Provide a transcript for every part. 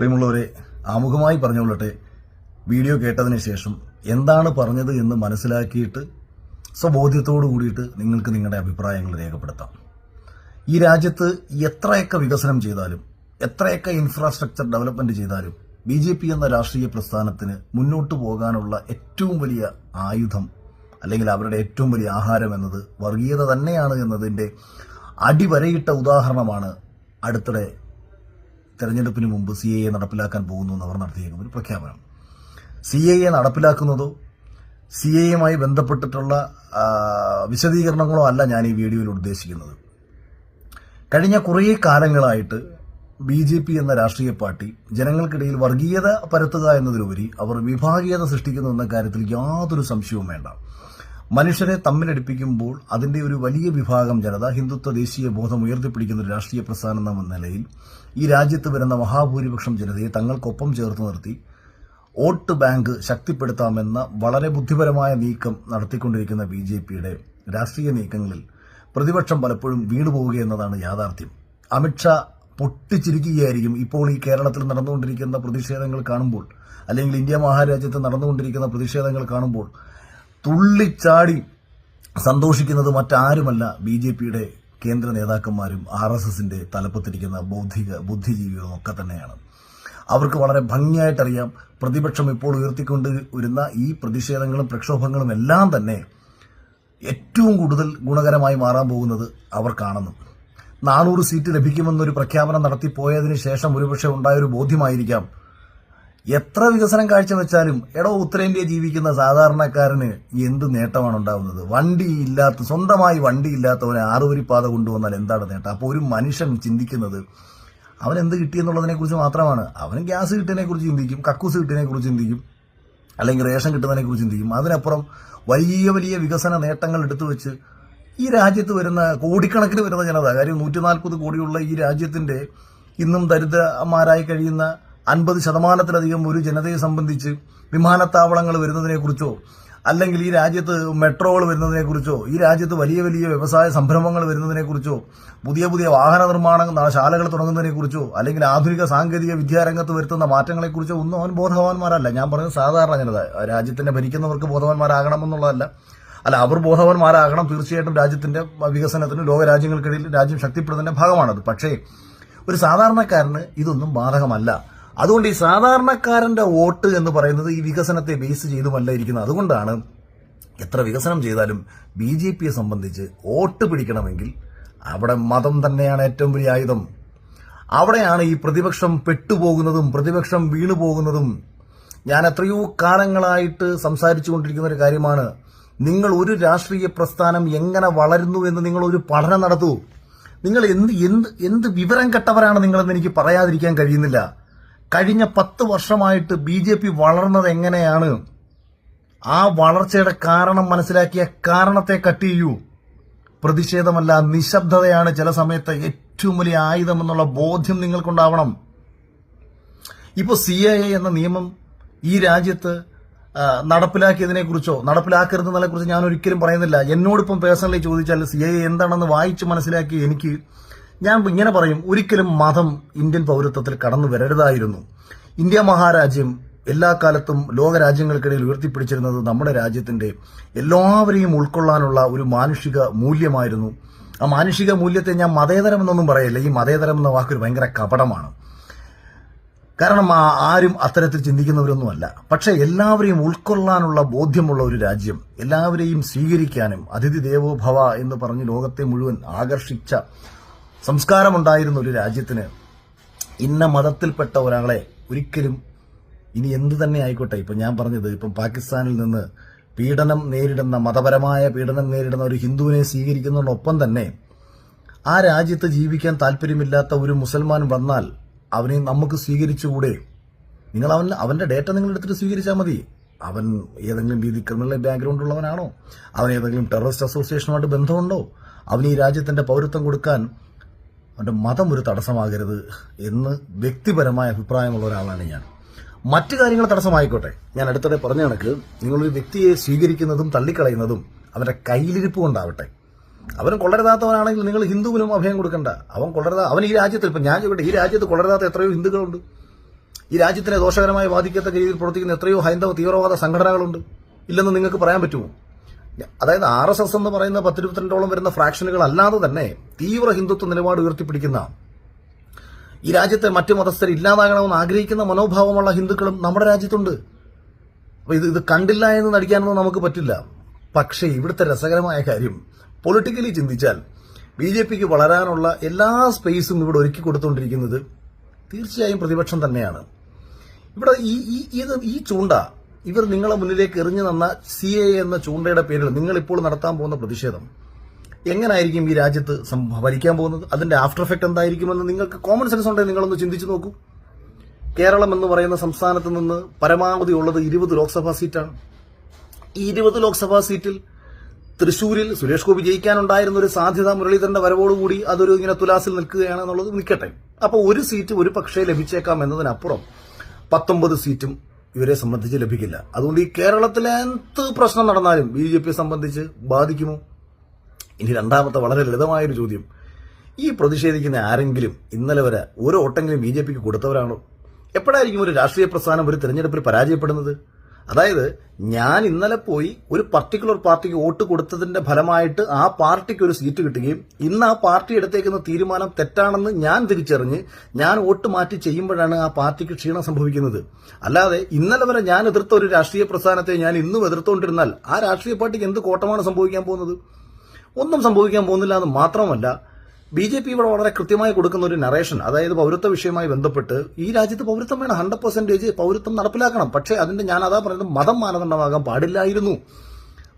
പ്രിയമുള്ളവരെ ആമുഖമായി പറഞ്ഞുകൊള്ളട്ടെ വീഡിയോ കേട്ടതിന് ശേഷം എന്താണ് പറഞ്ഞത് എന്ന് മനസ്സിലാക്കിയിട്ട് സ്വബോധ്യത്തോടു കൂടിയിട്ട് നിങ്ങൾക്ക് നിങ്ങളുടെ അഭിപ്രായങ്ങൾ രേഖപ്പെടുത്താം. ഈ രാജ്യത്ത് എത്രയൊക്കെ വികസനം ചെയ്താലും എത്രയൊക്കെ ഇൻഫ്രാസ്ട്രക്ചർ ഡെവലപ്മെന്റ് ചെയ്താലും ബി ജെ പി എന്ന രാഷ്ട്രീയ പ്രസ്ഥാനത്തിന് മുന്നോട്ട് പോകാനുള്ള ഏറ്റവും വലിയ ആയുധം അല്ലെങ്കിൽ അവരുടെ ഏറ്റവും വലിയ ആഹാരം എന്നത് വർഗീയത തന്നെയാണ് എന്നതിന്റെ അടിവരയിട്ട ഉദാഹരണമാണ് അടുത്തിടെ തെരഞ്ഞെടുപ്പിന് മുമ്പ് സി എ നടപ്പിലാക്കാൻ പോകുന്നു എന്ന് അവർ നടത്തിയേക്കും. ഒരു പ്രഖ്യാപനം. സി എ നടപ്പിലാക്കുന്നതോ സി എയുമായി ബന്ധപ്പെട്ടിട്ടുള്ള വിശദീകരണങ്ങളോ അല്ല ഞാൻ ഈ വീഡിയോയിൽ ഉദ്ദേശിക്കുന്നത്. കഴിഞ്ഞ കുറേ കാലങ്ങളായിട്ട് ബി ജെ പി എന്ന രാഷ്ട്രീയ പാർട്ടി ജനങ്ങൾക്കിടയിൽ വർഗീയത പരത്തുക എന്നതിലുപരി അവർ വിഭാഗീയത സൃഷ്ടിക്കുന്നു എന്ന കാര്യത്തിൽ യാതൊരു സംശയവും വേണ്ട. മനുഷ്യരെ തമ്മിലടിപ്പിക്കുമ്പോൾ അതിന്റെ ഒരു വലിയ വിഭാഗം ജനത ഹിന്ദുത്വ ദേശീയ ബോധം ഉയർത്തിപ്പിടിക്കുന്ന ഒരു രാഷ്ട്രീയ പ്രസ്ഥാനം എന്ന നിലയിൽ ഈ രാജ്യത്ത് വരുന്ന മഹാഭൂരിപക്ഷം ജനതയെ തങ്ങൾക്കൊപ്പം ചേർത്ത് നിർത്തി വോട്ട് ബാങ്ക് ശക്തിപ്പെടുത്താമെന്ന വളരെ ബുദ്ധിപരമായ നീക്കം നടത്തിക്കൊണ്ടിരിക്കുന്ന ബി ജെ പിയുടെ രാഷ്ട്രീയ നീക്കങ്ങളിൽ പ്രതിപക്ഷം പലപ്പോഴും വീണുപോവുകയെന്നതാണ് യാഥാർത്ഥ്യം. അമിത്ഷാ പൊട്ടിച്ചിരിക്കുകയായിരിക്കും ഇപ്പോൾ ഈ കേരളത്തിൽ നടന്നുകൊണ്ടിരിക്കുന്ന പ്രതിഷേധങ്ങൾ കാണുമ്പോൾ അല്ലെങ്കിൽ ഇന്ത്യ മഹാരാജ്യത്ത് നടന്നുകൊണ്ടിരിക്കുന്ന പ്രതിഷേധങ്ങൾ കാണുമ്പോൾ തുള്ളിച്ചാടി സന്തോഷിക്കുന്നത് മറ്റാരുമല്ല ബി ജെ പിയുടെ കേന്ദ്ര നേതാക്കന്മാരും ആർ എസ് എസിന്റെ തലപ്പത്തിരിക്കുന്ന ബൗദ്ധിക ബുദ്ധിജീവികളും ഒക്കെ തന്നെയാണ്. അവർക്ക് വളരെ ഭംഗിയായിട്ടറിയാം പ്രതിപക്ഷം ഇപ്പോൾ ഉയർത്തിക്കൊണ്ട് വരുന്ന ഈ പ്രതിഷേധങ്ങളും പ്രക്ഷോഭങ്ങളും എല്ലാം തന്നെ ഏറ്റവും കൂടുതൽ ഗുണകരമായി മാറാൻ പോകുന്നത് അവർ കാണുന്നു. നാനൂറ് സീറ്റ് ലഭിക്കുമെന്നൊരു പ്രഖ്യാപനം നടത്തി നടത്തിപ്പോയതിനു ശേഷം ഒരുപക്ഷെ ഉണ്ടായൊരു ബോധ്യമായിരിക്കാം എത്ര വികസനം കാഴ്ചവെച്ചാലും എടോ ഉത്തരേന്ത്യ ജീവിക്കുന്ന സാധാരണക്കാരന് എന്ത് നേട്ടമാണ് ഉണ്ടാവുന്നത്? വണ്ടി ഇല്ലാത്ത സ്വന്തമായി വണ്ടി ഇല്ലാത്തവനെ ആറുവരിപ്പാത കൊണ്ടുവന്നാൽ എന്താണ് നേട്ടം? അപ്പോൾ ഒരു മനുഷ്യൻ ചിന്തിക്കുന്നത് അവൻ എന്ത് കിട്ടിയെന്നുള്ളതിനെ കുറിച്ച് മാത്രമാണ്. അവൻ ഗ്യാസ് കിട്ടിയതിനെ കുറിച്ച് ചിന്തിക്കും കക്കൂസ് കിട്ടിയതിനെ കുറിച്ച് ചിന്തിക്കും അല്ലെങ്കിൽ റേഷൻ കിട്ടുന്നതിനെ കുറിച്ച് ചിന്തിക്കും. അതിനപ്പുറം വലിയ വലിയ വികസന നേട്ടങ്ങൾ എടുത്തു വെച്ച് ഈ രാജ്യത്ത് വരുന്ന കോടിക്കണക്കിന് വരുന്ന ജനത കാര്യം നൂറ്റി നാൽപ്പത് കോടിയുള്ള ഈ രാജ്യത്തിന്റെ ഇന്നും ദരിദ്രമാരായി കഴിയുന്ന അൻപത് ശതമാനത്തിലധികം ഒരു ജനതയെ സംബന്ധിച്ച് വിമാനത്താവളങ്ങൾ വരുന്നതിനെക്കുറിച്ചോ അല്ലെങ്കിൽ ഈ രാജ്യത്ത് മെട്രോകൾ വരുന്നതിനെക്കുറിച്ചോ ഈ രാജ്യത്ത് വലിയ വലിയ വ്യവസായ സംരംഭങ്ങൾ വരുന്നതിനെക്കുറിച്ചോ പുതിയ പുതിയ വാഹന നിർമ്മാണ ശാലകൾ തുടങ്ങുന്നതിനെ കുറിച്ചോ അല്ലെങ്കിൽ ആധുനിക സാങ്കേതിക വിദ്യാരംഗത്ത് വരുത്തുന്ന മാറ്റങ്ങളെ കുറിച്ചോ ഒന്നും അവൻ ബോധവാന്മാരല്ല. ഞാൻ പറയുന്നത് സാധാരണ ജനത. രാജ്യത്തിനെ ഭരിക്കുന്നവർക്ക് ബോധവാന്മാരാകണമെന്നുള്ളതല്ല അല്ല അവർ ബോധവാന്മാരാകണം തീർച്ചയായിട്ടും രാജ്യത്തിന്റെ വികസനത്തിന് ലോക രാജ്യങ്ങൾക്കിടയിൽ രാജ്യം ശക്തിപ്പെടുന്നതിന്റെ ഭാഗമാണത്. പക്ഷേ ഒരു സാധാരണക്കാരന് ഇതൊന്നും ബാധകമല്ല. അതുകൊണ്ട് ഈ സാധാരണക്കാരന്റെ വോട്ട് എന്ന് പറയുന്നത് ഈ വികസനത്തെ ബേസ് ചെയ്തുമല്ല ഇരിക്കുന്നത് അതുകൊണ്ടാണ് എത്ര വികസനം ചെയ്താലും ബി ജെ പിയെ സംബന്ധിച്ച് വോട്ട് പിടിക്കണമെങ്കിൽ അവിടെ മതം തന്നെയാണ് ഏറ്റവും വലിയ ആയുധം. അവിടെയാണ് ഈ പ്രതിപക്ഷം പെട്ടുപോകുന്നതും പ്രതിപക്ഷം വീണുപോകുന്നതും. ഞാൻ എത്രയോ കാലങ്ങളായിട്ട് സംസാരിച്ചു കൊണ്ടിരിക്കുന്ന ഒരു കാര്യമാണ്. നിങ്ങൾ ഒരു രാഷ്ട്രീയ പ്രസ്ഥാനം എങ്ങനെ വളരുന്നു എന്ന് നിങ്ങൾ ഒരു പഠനം നടത്തൂ. നിങ്ങൾ എന്ത് എന്ത് എന്ത് വിവരം കെട്ടവരാണ് നിങ്ങളെന്ന് എനിക്ക് പറയാതിരിക്കാൻ കഴിയുന്നില്ല. കഴിഞ്ഞ പത്ത് വർഷമായിട്ട് ബി ജെ പി വളർന്നത് എങ്ങനെയാണ്? ആ വളർച്ചയുടെ കാരണം മനസ്സിലാക്കിയ കാരണത്തെ കട്ട് ചെയ്യൂ പ്രതിഷേധമല്ല നിശബ്ദതയാണ് ചില സമയത്ത് ഏറ്റവും വലിയ ആയുധം എന്നുള്ള ബോധ്യം നിങ്ങൾക്കുണ്ടാവണം. ഇപ്പോൾ സി എ എന്ന നിയമം ഈ രാജ്യത്ത് നടപ്പിലാക്കിയതിനെക്കുറിച്ചോ നടപ്പിലാക്കിയതിനെ കുറിച്ചോ നടപ്പിലാക്കരുതെന്നതിനെ കുറിച്ച് ഞാൻ ഒരിക്കലും പറയുന്നില്ല. എന്നോടിപ്പം പേഴ്സണലി ചോദിച്ചാൽ സി എ എന്താണെന്ന് വായിച്ച് മനസ്സിലാക്കി എനിക്ക് ഞാൻ ഇങ്ങനെ പറയും ഒരിക്കലും മതം ഇന്ത്യൻ പൗരത്വത്തിൽ കടന്നു വരരുതായിരുന്നു. ഇന്ത്യ മഹാരാജ്യം എല്ലാ കാലത്തും ലോകരാജ്യങ്ങൾക്കിടയിൽ ഉയർത്തിപ്പിടിച്ചിരുന്നത് നമ്മുടെ രാജ്യത്തിന്റെ എല്ലാവരെയും ഉൾക്കൊള്ളാനുള്ള ഒരു മാനുഷിക മൂല്യമായിരുന്നു. ആ മാനുഷിക മൂല്യത്തെ ഞാൻ മതേതരം എന്നൊന്നും പറയില്ല ഈ മതേതരം എന്ന വാക്കൊരു ഭയങ്കര കപടമാണ്. കാരണം ആരും അത്തരത്തിൽ ചിന്തിക്കുന്നവരൊന്നുമല്ല. പക്ഷെ എല്ലാവരെയും ഉൾക്കൊള്ളാനുള്ള ബോധ്യമുള്ള ഒരു രാജ്യം എല്ലാവരെയും സ്വീകരിക്കാനും അതിഥി ദേവോ ഭവ എന്ന് പറഞ്ഞ് ലോകത്തെ മുഴുവൻ ആകർഷിച്ച സംസ്കാരമുണ്ടായിരുന്ന ഒരു രാജ്യത്തിന് ഇന്ന മതത്തിൽപ്പെട്ട ഒരാളെ ഒരിക്കലും ഇനി എന്ത് തന്നെ ആയിക്കോട്ടെ. ഇപ്പം ഞാൻ പറഞ്ഞത് ഇപ്പം പാകിസ്ഥാനിൽ നിന്ന് പീഡനം നേരിടുന്ന മതപരമായ പീഡനം നേരിടുന്ന ഒരു ഹിന്ദുവിനെ സ്വീകരിക്കുന്നതിനൊപ്പം തന്നെ ആ രാജ്യത്ത് ജീവിക്കാൻ താല്പര്യമില്ലാത്ത ഒരു മുസൽമാൻ വന്നാൽ അവനെ നമുക്ക് സ്വീകരിച്ചുകൂടെ? നിങ്ങൾ അവൻ അവന്റെ ഡേറ്റ നിങ്ങൾ എടുത്തിട്ട് സ്വീകരിച്ചാൽ മതി. അവൻ ഏതെങ്കിലും രീതി ക്രിമിനൽ ബാക്ക്ഗ്രൗണ്ട് ഉള്ളവനാണോ അവൻ ഏതെങ്കിലും ടെററിസ്റ്റ് അസോസിയേഷനുമായിട്ട് ബന്ധമുണ്ടോ? അവന് ഈ രാജ്യത്തിന്റെ പൗരത്വം കൊടുക്കാൻ അവന്റെ മതം ഒരു തടസ്സമാകരുത് എന്ന് വ്യക്തിപരമായ അഭിപ്രായമുള്ള ഒരാളാണ് ഞാൻ. മറ്റു കാര്യങ്ങൾ തടസ്സമായിക്കോട്ടെ. ഞാൻ അടുത്തിടെ പറഞ്ഞ കണക്ക് നിങ്ങളൊരു വ്യക്തിയെ സ്വീകരിക്കുന്നതും തള്ളിക്കളയുന്നതും അവന്റെ കയ്യിലിരിപ്പ് കൊണ്ടാവട്ടെ. അവൻ കൊള്ളരുതാത്തവനാണെങ്കിൽ നിങ്ങൾ ഹിന്ദുവിനും അഭയം കൊടുക്കണ്ട. അവൻ കൊള്ളരുതാ അവൻ ഈ രാജ്യത്തിൽ ഇപ്പം ഞാൻ ചോട്ടെ ഈ രാജ്യത്ത് കൊള്ളരുതാത്ത എത്രയോ ഹിന്ദുക്കളുണ്ട്. ഈ രാജ്യത്തിനെ ദോഷകരമായി ബാധിക്കത്തക്ക രീതിയിൽ പ്രവർത്തിക്കുന്ന എത്രയോ ഹൈന്ദവ തീവ്രവാദ സംഘടനകളുണ്ട്. ഇല്ലെന്ന് നിങ്ങൾക്ക് പറയാൻ പറ്റുമോ? അതായത് ആർ എസ് എസ് എന്ന് പറയുന്ന പത്തിരുപത്തിരണ്ടോളം വരുന്ന ഫ്രാക്ഷനുകൾ അല്ലാതെ തന്നെ തീവ്ര ഹിന്ദുത്വ നിലപാട് ഉയർത്തിപ്പിടിക്കുന്ന ഈ രാജ്യത്തെ മറ്റ് മതസ്ഥർ ഇല്ലാതാകണമെന്ന് ആഗ്രഹിക്കുന്ന മനോഭാവമുള്ള ഹിന്ദുക്കളും നമ്മുടെ രാജ്യത്തുണ്ട്. അപ്പൊ ഇത് ഇത് കണ്ടില്ല എന്ന് നടിക്കാനൊന്നും നമുക്ക് പറ്റില്ല. പക്ഷേ ഇവിടുത്തെ രസകരമായ കാര്യം പൊളിറ്റിക്കലി ചിന്തിച്ചാൽ ബി ജെ പിക്ക് വളരാനുള്ള എല്ലാ സ്പേസും ഇവിടെ ഒരുക്കി കൊടുത്തുകൊണ്ടിരിക്കുന്നത് തീർച്ചയായും പ്രതിപക്ഷം തന്നെയാണ്. ഇവിടെ ഈ ഈ ഈ ചൂണ്ട ഇവർ നിങ്ങളെ മുന്നിലേക്ക് എറിഞ്ഞു തന്ന സി എ എന്ന ചൂണ്ടയുടെ പേരിൽ നിങ്ങൾ ഇപ്പോൾ നടത്താൻ പോകുന്ന പ്രതിഷേധം. എങ്ങനായിരിക്കും ഈ രാജ്യത്ത് ഭരിക്കാൻ പോകുന്നത്? അതിന്റെ ആഫ്റ്റർ എഫക്ട് എന്തായിരിക്കുമെന്ന് നിങ്ങൾക്ക് കോമൺ സെൻസ് ഉണ്ടെങ്കിൽ നിങ്ങളൊന്ന് ചിന്തിച്ചു നോക്കൂ. കേരളം എന്ന് പറയുന്ന സംസ്ഥാനത്ത് നിന്ന് പരമാവധി ഉള്ളത് ഇരുപത് ലോക്സഭാ സീറ്റാണ്. ഈ ഇരുപത് ലോക്സഭാ സീറ്റിൽ തൃശൂരിൽ സുരേഷ് ഗോപി ജയിക്കാനുണ്ടായിരുന്ന ഒരു സാധ്യത മുരളീധരന്റെ വരവോടുകൂടി അതൊരു ഇങ്ങനെ തുലാസിൽ നിൽക്കുകയാണ് എന്നുള്ളത് നിൽക്കട്ടെ. അപ്പോൾ ഒരു സീറ്റ് ഒരു പക്ഷേ ലഭിച്ചേക്കാം എന്നതിനപ്പുറം പത്തൊമ്പത് സീറ്റും ഇവരെ സംബന്ധിച്ച് ലഭിക്കില്ല. അതുകൊണ്ട് ഈ കേരളത്തിലെ എന്ത് പ്രശ്നം നടന്നാലും ബി ജെ പിയെ സംബന്ധിച്ച് ബാധിക്കുമോ? ഇനി രണ്ടാമത്തെ വളരെ ലളിതമായൊരു ചോദ്യം. ഈ പ്രതിഷേധിക്കുന്ന ആരെങ്കിലും ഇന്നലെ വരെ ഒരു ഓട്ടെങ്കിലും ബി ജെ പിക്ക് കൊടുത്തവരാണോ? എപ്പോഴായിരിക്കും ഒരു രാഷ്ട്രീയ പ്രസ്ഥാനം ഒരു തെരഞ്ഞെടുപ്പിൽ പരാജയപ്പെടുന്നത്? അതായത് ഞാൻ ഇന്നലെ പോയി ഒരു പർട്ടിക്കുലർ പാർട്ടിക്ക് വോട്ട് കൊടുത്തതിന്റെ ഫലമായിട്ട് ആ പാർട്ടിക്ക് ഒരു സീറ്റ് കിട്ടുകയും ഇന്ന് ആ പാർട്ടി എടുത്തേക്കുന്ന തീരുമാനം തെറ്റാണെന്ന് ഞാൻ തിരിച്ചറിഞ്ഞ് ഞാൻ വോട്ട് മാറ്റി ചെയ്യുമ്പോഴാണ് ആ പാർട്ടിക്ക് ക്ഷീണം സംഭവിക്കുന്നത്. അല്ലാതെ ഇന്നലെ വരെ ഞാൻ എതിർത്ത ഒരു രാഷ്ട്രീയ പ്രസ്ഥാനത്തെ ഞാൻ ഇന്നും എതിർത്തുകൊണ്ടിരുന്നാൽ ആ രാഷ്ട്രീയ പാർട്ടിക്ക് എന്ത് കോട്ടമാണ് സംഭവിക്കാൻ പോകുന്നത്? ഒന്നും സംഭവിക്കാൻ പോകുന്നില്ല എന്ന് മാത്രമല്ല ബി ജെ പി ഇവിടെ വളരെ കൃത്യമായി കൊടുക്കുന്ന ഒരു നറേഷൻ അതായത് പൗരത്വ വിഷയമായി ബന്ധപ്പെട്ട് ഈ രാജ്യത്ത് പൗരത്വം വേണം ഹൺഡ്രഡ് പെർസെന്റേജ് പൗരത്വം നടപ്പിലാക്കണം. പക്ഷേ അതിന്റെ ഞാൻ അതാ പറയുന്നത് മതം മാനദണ്ഡമാകാൻ പാടില്ലായിരുന്നു.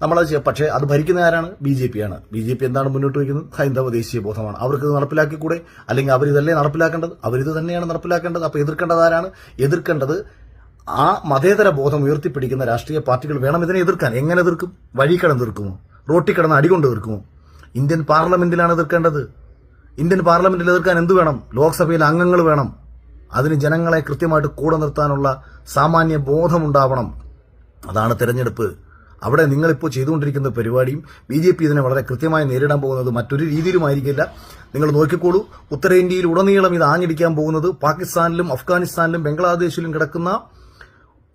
നമ്മളത് പക്ഷേ അത് ഭരിക്കുന്ന ആരാണ്? ബി ജെ പി ആണ്. ബി ജെ പി എന്താണ് മുന്നോട്ട് വയ്ക്കുന്നത്? ഹൈന്ദവ ദേശീയ ബോധമാണ്. അവർക്ക് ഇത് നടപ്പിലാക്കിക്കൂടെ? അല്ലെങ്കിൽ അവർ ഇതല്ലേ നടപ്പിലാക്കേണ്ടത്? അവരിത് തന്നെയാണ് നടപ്പിലാക്കേണ്ടത്. അപ്പോൾ എതിർക്കേണ്ടത് ആരാണ്? എതിർക്കേണ്ടത് ആ മതേതര ബോധം ഉയർത്തിപ്പിടിക്കുന്ന രാഷ്ട്രീയ പാർട്ടികൾ വേണം ഇതിനെ എതിർക്കാൻ. എങ്ങനെ എതിർക്കും? വഴി കിടന്ന് എതിർക്കുമോ? റോട്ടി കിടന്ന് അടികൊണ്ട് എതിർക്കുമോ? ഇന്ത്യൻ പാർലമെന്റിലാണ് എതിർക്കേണ്ടത്. ഇന്ത്യൻ പാർലമെന്റിൽ എതിർക്കാൻ എന്ത് വേണം? ലോക്സഭയിൽ അംഗങ്ങൾ വേണം. അതിന് ജനങ്ങളെ കൃത്യമായിട്ട് കൂടെ നിർത്താനുള്ള സാമാന്യ ബോധമുണ്ടാവണം. അതാണ് തെരഞ്ഞെടുപ്പ്. അവിടെ നിങ്ങളിപ്പോൾ ചെയ്തുകൊണ്ടിരിക്കുന്ന പരിപാടിയും ബി ജെ പി ഇതിനെ വളരെ കൃത്യമായി നേരിടാൻ പോകുന്നത് മറ്റൊരു രീതിയിലുമായിരിക്കില്ല. നിങ്ങൾ നോക്കിക്കോളൂ. ഉത്തരേന്ത്യയിൽ ഉടനീളം ഇത് ആഞ്ഞടിക്കാൻ പോകുന്നത് പാകിസ്ഥാനിലും അഫ്ഗാനിസ്ഥാനിലും ബംഗ്ലാദേശിലും കിടക്കുന്ന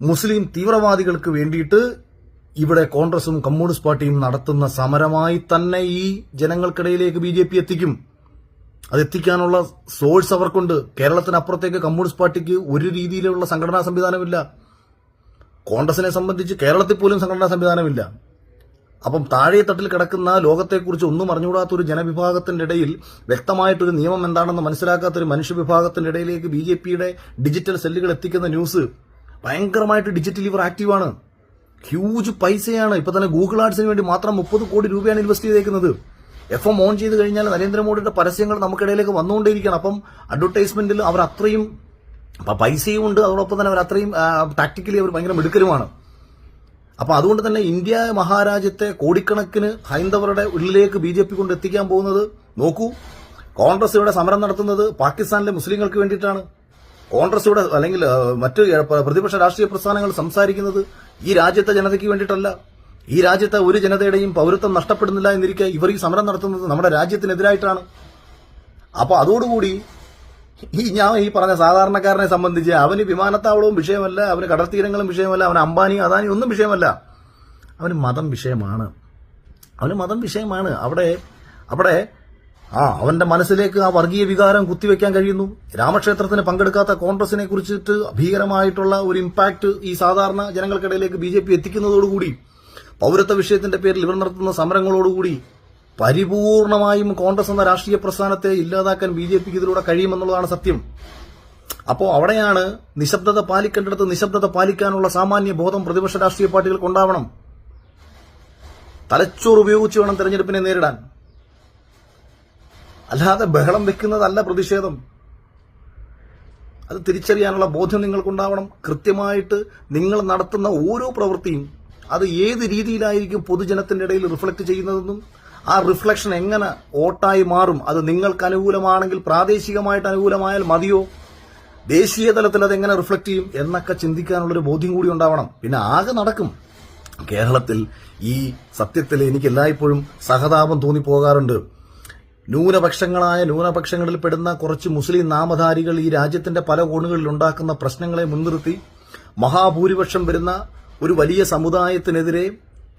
മുസ്ലിം തീവ്രവാദികൾക്ക് വേണ്ടിയിട്ട് ഇവിടെ കോൺഗ്രസും കമ്മ്യൂണിസ്റ്റ് പാർട്ടിയും നടത്തുന്ന സമരമായി തന്നെ ഈ ജനങ്ങൾക്കിടയിലേക്ക് ബി എത്തിക്കും. അത് എത്തിക്കാനുള്ള സോഴ്സ് അവർക്കുണ്ട്. കേരളത്തിനപ്പുറത്തേക്ക് കമ്മ്യൂണിസ്റ്റ് പാർട്ടിക്ക് ഒരു രീതിയിലുള്ള സംഘടനാ സംവിധാനമില്ല. കോൺഗ്രസിനെ സംബന്ധിച്ച് കേരളത്തിൽ പോലും സംഘടനാ സംവിധാനമില്ല. അപ്പം താഴെ തട്ടിൽ കിടക്കുന്ന ലോകത്തെക്കുറിച്ച് ഒന്നും അറിഞ്ഞുകൂടാത്ത ഒരു ജനവിഭാഗത്തിന്റെ ഇടയിൽ വ്യക്തമായിട്ടൊരു നിയമം എന്താണെന്ന് മനസ്സിലാക്കാത്ത ഒരു മനുഷ്യവിഭാഗത്തിന്റെ ഇടയിലേക്ക് ബി ജെ പിയുടെ ഡിജിറ്റൽ സെല്ലുകൾ എത്തിക്കുന്ന ന്യൂസ് ഭയങ്കരമായിട്ട് ഡിജിറ്റൽ ഇവർ ആക്റ്റീവാണ് ഹ്യൂജ് പൈസയാണ്. ഇപ്പൊ തന്നെ ഗൂഗിൾ ആർട്സിന് വേണ്ടി മാത്രം മുപ്പത് കോടി രൂപയാണ് ഇൻവെസ്റ്റ് ചെയ്തേക്കുന്നത്. എഫ് എം ഓൺ ചെയ്ത് കഴിഞ്ഞാൽ നരേന്ദ്രമോദിയുടെ പരസ്യങ്ങൾ നമുക്കിടയിലേക്ക് വന്നുകൊണ്ടേയിരിക്കണം. അപ്പം അഡ്വർടൈസ്മെന്റിൽ അവർ അത്രയും പൈസയും ഉണ്ട്. അതോടൊപ്പം തന്നെ അവർ അത്രയും ടാക്ടിക്കലി അവർ ഭയങ്കര മിടുക്കരുമാണ്. അപ്പൊ അതുകൊണ്ട് തന്നെ ഇന്ത്യ മഹാരാജ്യത്തെ കോടിക്കണക്കിന് ഹൈന്ദവരുടെ ഉള്ളിലേക്ക് ബി ജെ പി കൊണ്ട് എത്തിക്കാൻ പോകുന്നത് നോക്കൂ. കോൺഗ്രസ് ഇവിടെ സമരം നടത്തുന്നത് പാകിസ്ഥാനിലെ മുസ്ലിങ്ങൾക്ക് വേണ്ടിയിട്ടാണ്. കോൺഗ്രസ് ഇവിടെ അല്ലെങ്കിൽ മറ്റ് പ്രതിപക്ഷ രാഷ്ട്രീയ പ്രസ്ഥാനങ്ങൾ സംസാരിക്കുന്നത് ഈ രാജ്യത്തെ ജനതയ്ക്ക് വേണ്ടിയിട്ടല്ല. ഈ രാജ്യത്തെ ഒരു ജനതയുടെയും പൗരത്വം നഷ്ടപ്പെടുന്നില്ല എന്നിരിക്കെ ഇവർ ഈ സമരം നടത്തുന്നത് നമ്മുടെ രാജ്യത്തിനെതിരായിട്ടാണ്. അപ്പൊ അതോടുകൂടി ഈ ഞാൻ ഈ പറഞ്ഞ സാധാരണക്കാരനെ സംബന്ധിച്ച് അവന് വിമാനത്താവളവും വിഷയമല്ല അവന് കടൽത്തീരങ്ങളും വിഷയമല്ല അവന് അംബാനി അദാനി ഒന്നും വിഷയമല്ല. അവന് മതം വിഷയമാണ്. അവന് മതം വിഷയമാണ്. അവിടെ അവിടെ ആ അവന്റെ മനസ്സിലേക്ക് ആ വർഗീയ വികാരം കുത്തിവെക്കാൻ കഴിയുന്നു. രാമക്ഷേത്രത്തിന് പങ്കെടുക്കാത്ത കോൺഗ്രസിനെ കുറിച്ചിട്ട് ഭീകരമായിട്ടുള്ള ഒരു ഇമ്പാക്ട് ഈ സാധാരണ ജനങ്ങൾക്കിടയിലേക്ക് ബി ജെ പി എത്തിക്കുന്നതോടുകൂടി പൗരത്വ വിഷയത്തിന്റെ പേരിൽ ഇവർ നടത്തുന്ന സമരങ്ങളോടുകൂടി പരിപൂർണമായും കോൺഗ്രസ് എന്ന രാഷ്ട്രീയ പ്രസ്ഥാനത്തെ ഇല്ലാതാക്കാൻ ബി ജെ പിക്ക് ഇതിലൂടെ കഴിയുമെന്നുള്ളതാണ് സത്യം. അപ്പോൾ അവിടെയാണ് നിശബ്ദത പാലിക്കേണ്ടിടത്ത് നിശബ്ദത പാലിക്കാനുള്ള സാമാന്യ ബോധം പ്രതിപക്ഷ രാഷ്ട്രീയ പാർട്ടികൾക്ക് ഉണ്ടാവണം. തലച്ചോറ് ഉപയോഗിച്ച് വേണം തെരഞ്ഞെടുപ്പിനെ നേരിടാൻ. അല്ലാതെ ബഹളം വെക്കുന്നതല്ല പ്രതിഷേധം. അത് തിരിച്ചറിയാനുള്ള ബോധ്യം നിങ്ങൾക്കുണ്ടാവണം. കൃത്യമായിട്ട് നിങ്ങൾ നടത്തുന്ന ഓരോ പ്രവൃത്തിയും അത് ഏത് രീതിയിലായിരിക്കും പൊതുജനത്തിന്റെ ഇടയിൽ റിഫ്ലക്ട് ചെയ്യുന്നതെന്നും ആ റിഫ്ലക്ഷൻ എങ്ങനെ വോട്ടായി മാറും? അത് നിങ്ങൾക്ക് അനുകൂലമാണെങ്കിൽ പ്രാദേശികമായിട്ട് അനുകൂലമായാൽ മതിയോ? ദേശീയ തലത്തിൽ അത് എങ്ങനെ റിഫ്ലക്ട് ചെയ്യും? എന്നൊക്കെ ചിന്തിക്കാനുള്ളൊരു ബോധ്യം കൂടി ഉണ്ടാവണം. പിന്നെ ആകെ നടക്കും. കേരളത്തിൽ ഈ സത്യത്തിൽ എനിക്ക് എല്ലായ്പ്പോഴും സഹതാപം തോന്നിപ്പോകാറുണ്ട്. ന്യൂനപക്ഷങ്ങളായ ന്യൂനപക്ഷങ്ങളിൽ പെടുന്ന കുറച്ച് മുസ്ലിം നാമധാരികൾ ഈ രാജ്യത്തിന്റെ പല കോണുകളിൽ ഉണ്ടാക്കുന്ന പ്രശ്നങ്ങളെ മുൻനിർത്തി മഹാഭൂരിപക്ഷം വരുന്ന ഒരു വലിയ സമുദായത്തിനെതിരെ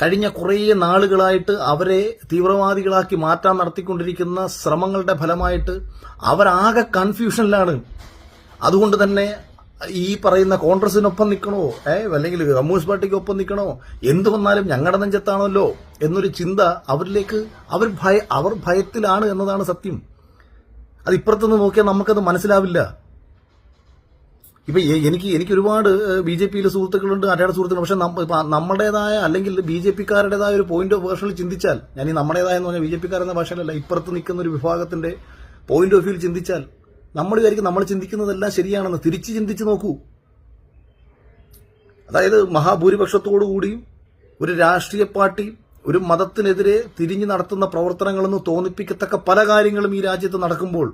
കഴിഞ്ഞ കുറേ നാളുകളായിട്ട് അവരെ തീവ്രവാദികളാക്കി മാറ്റാൻ നടത്തിക്കൊണ്ടിരിക്കുന്ന ശ്രമങ്ങളുടെ ഫലമായിട്ട് അവരാകെ കൺഫ്യൂഷനിലാണ് അതുകൊണ്ട് തന്നെ ഈ പറയുന്ന കോൺഗ്രസിനൊപ്പം നിൽക്കണോ? ഏ അല്ലെങ്കിൽ കമ്മ്യൂണിസ്റ്റ് പാർട്ടിക്ക് ഒപ്പം നിൽക്കണോ? എന്ത് വന്നാലും ഞങ്ങളുടെ നെഞ്ചത്താണല്ലോ എന്നൊരു ചിന്ത അവരിലേക്ക് അവർ ഭയ അവർ ഭയത്തിലാണ് എന്നതാണ് സത്യം. അത് ഇപ്പുറത്തുനിന്ന് നോക്കിയാൽ നമുക്കത് മനസ്സിലാവില്ല. ഇപ്പൊ എനിക്ക് എനിക്ക് ഒരുപാട് ബി ജെ പിയിലെ സുഹൃത്തുക്കളുണ്ട് അരയുടെ സുഹൃത്തുക്കൾ പക്ഷെ നമ്മുടേതായ അല്ലെങ്കിൽ ബി ജെ പിക്കാരുടേതായ ഒരു പോയിന്റ് ഓഫ് വേർഷനിൽ ചിന്തിച്ചാൽ ഞാൻ ഈ നമ്മുടേതായ എന്ന് പറഞ്ഞാൽ ബി ജെ പിക്കാരെന്ന ഭാഷയിലല്ല ഇപ്പുറത്ത് നിൽക്കുന്ന ഒരു വിഭാഗത്തിന്റെ പോയിന്റ് ഓഫ് വ്യൂ ചിന്തിച്ചാൽ നമ്മൾ വിചാരിക്കും നമ്മൾ ചിന്തിക്കുന്നതെല്ലാം ശരിയാണെന്ന് തിരിച്ച് ചിന്തിച്ച് നോക്കൂ. അതായത് മഹാഭൂരിപക്ഷത്തോടു കൂടിയും ഒരു രാഷ്ട്രീയ പാർട്ടി ഒരു മതത്തിനെതിരെ തിരിഞ്ഞു നടത്തുന്ന പ്രവർത്തനങ്ങളെന്ന് തോന്നിപ്പിക്കത്തക്ക പല കാര്യങ്ങളും ഈ രാജ്യത്ത് നടക്കുമ്പോൾ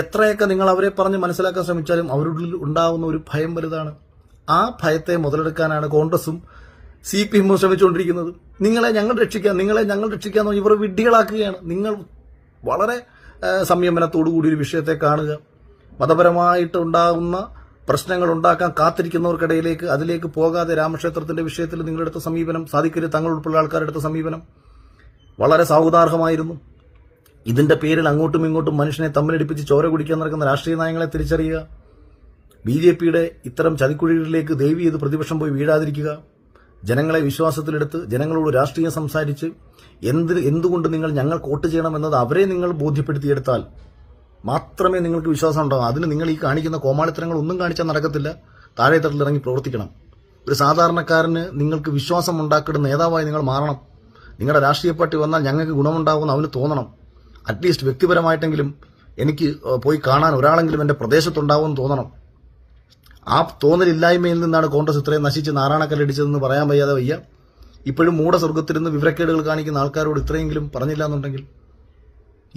എത്രയൊക്കെ നിങ്ങൾ അവരെ പറഞ്ഞ് മനസ്സിലാക്കാൻ ശ്രമിച്ചാലും അവരുടെ ഉണ്ടാവുന്ന ഒരു ഭയം വലുതാണ്. ആ ഭയത്തെ മുതലെടുക്കാനാണ് കോൺഗ്രസും സി പി എമ്മും ശ്രമിച്ചുകൊണ്ടിരിക്കുന്നത്. നിങ്ങളെ ഞങ്ങൾ രക്ഷിക്കാം നിങ്ങളെ ഞങ്ങൾ രക്ഷിക്കാന്ന് പറഞ്ഞ് ഇവർ വിഡ്ഢികളാക്കുകയാണ്. നിങ്ങൾ വളരെ സംയമനത്തോടുകൂടി സംയമനത്തോടു കൂടി ഒരു വിഷയത്തെ കാണുക. മതപരമായിട്ട് ഉണ്ടാകുന്ന പ്രശ്നങ്ങൾ ഉണ്ടാക്കാൻ കാത്തിരിക്കുന്നവർക്കിടയിലേക്ക് അതിലേക്ക് പോകാതെ രാമക്ഷേത്രത്തിന്റെ വിഷയത്തിൽ നിങ്ങളെടുത്ത സമീപനം സാധിക്കരുത് തങ്ങൾ ഉൾപ്പെടെ ആൾക്കാരെടുത്ത സമീപനം വളരെ സാഹുദാർഹമായിരുന്നു ഇതിന്റെ പേരിൽ അങ്ങോട്ടും ഇങ്ങോട്ടും മനുഷ്യനെ തമ്മിലടിപ്പിച്ച് ചോര കുടിക്കാൻ നടക്കുന്ന രാഷ്ട്രീയ നയങ്ങളെ തിരിച്ചറിയുക. ബി ജെ പിയുടെ ഇത്തരം ചതിക്കുഴികളിലേക്ക് ദേവി ചെയ്ത് പ്രതിപക്ഷം പോയി വീഴാതിരിക്കുക. ജനങ്ങളെ വിശ്വാസത്തിലെടുത്ത് ജനങ്ങളോട് രാഷ്ട്രീയം സംസാരിച്ച് എന്ത് എന്തുകൊണ്ട് നിങ്ങൾ ഞങ്ങൾക്ക് വോട്ട് ചെയ്യണം എന്നത് അവരെ നിങ്ങൾ ബോധ്യപ്പെടുത്തിയെടുത്താൽ മാത്രമേ നിങ്ങൾക്ക് വിശ്വാസം ഉണ്ടാകൂ. അതിന് നിങ്ങൾ ഈ കാണിക്കുന്ന കോമാളിത്തരങ്ങൾ ഒന്നും കാണിച്ചാൽ നടക്കത്തില്ല. താഴെ തട്ടിലിറങ്ങി പ്രവർത്തിക്കണം. ഒരു സാധാരണക്കാരന് നിങ്ങൾക്ക് വിശ്വാസം ഉണ്ടാക്കുന്ന നേതാവായി നിങ്ങൾ മാറണം. നിങ്ങളുടെ രാഷ്ട്രീയ പാർട്ടി വന്നാൽ ഞങ്ങൾക്ക് ഗുണമുണ്ടാകുമെന്ന് അവന് തോന്നണം. അറ്റ്ലീസ്റ്റ് വ്യക്തിപരമായിട്ടെങ്കിലും എനിക്ക് പോയി കാണാൻ ഒരാളെങ്കിലും എന്റെ പ്രദേശത്തുണ്ടാവുമെന്ന് തോന്നണം. ആ തോന്നലില്ലായ്മയിൽ നിന്നാണ് കോൺഗ്രസ് ഇത്രയും നശിച്ച് നാരായണക്കല്ലടിച്ചതെന്ന് പറയാൻ വയ്യാതെ വയ്യ. ഇപ്പോഴും മൂടസ്വർഗത്തിരുന്ന് വിവരക്കേടുകൾ കാണിക്കുന്ന ആൾക്കാരോട് ഇത്രയെങ്കിലും പറഞ്ഞില്ല എന്നുണ്ടെങ്കിൽ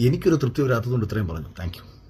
എനിക്കൊരു തൃപ്തി വരാത്തതുകൊണ്ട് ഇത്രയും പറഞ്ഞു. താങ്ക്